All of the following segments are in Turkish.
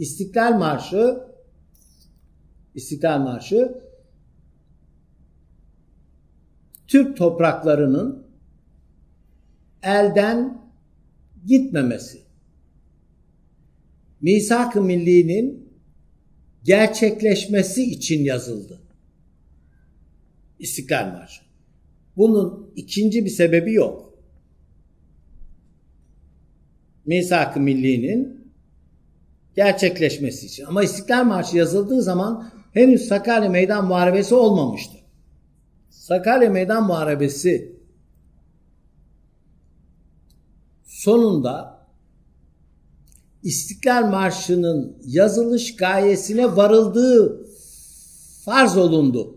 İstiklal Marşı İstiklal Marşı Türk topraklarının elden gitmemesi. Misak-ı Milli'nin gerçekleşmesi için yazıldı. İstiklal Marşı. Bunun ikinci bir sebebi yok. Misak-ı Milli'nin gerçekleşmesi için. Ama İstiklal Marşı yazıldığı zaman henüz Sakarya Meydan Muharebesi olmamıştı. Sakarya Meydan Muharebesi sonunda İstiklal Marşı'nın yazılış gayesine varıldığı farz olundu.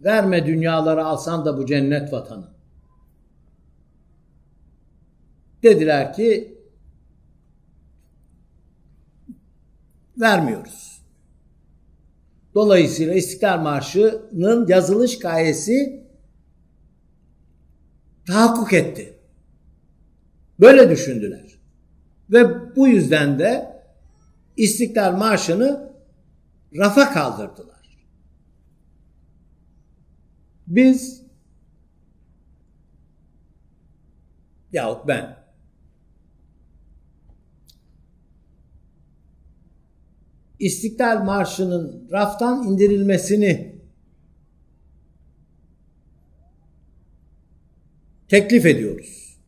Verme dünyaları alsan da bu cennet vatanı. Dediler ki vermiyoruz. Dolayısıyla İstiklal Marşı'nın yazılış gayesi tahakkuk etti. Böyle düşündüler. Ve bu yüzden de İstiklal Marşı'nı rafa kaldırdılar. Biz yahut ben İstiklal Marşı'nın raftan indirilmesini teklif ediyoruz.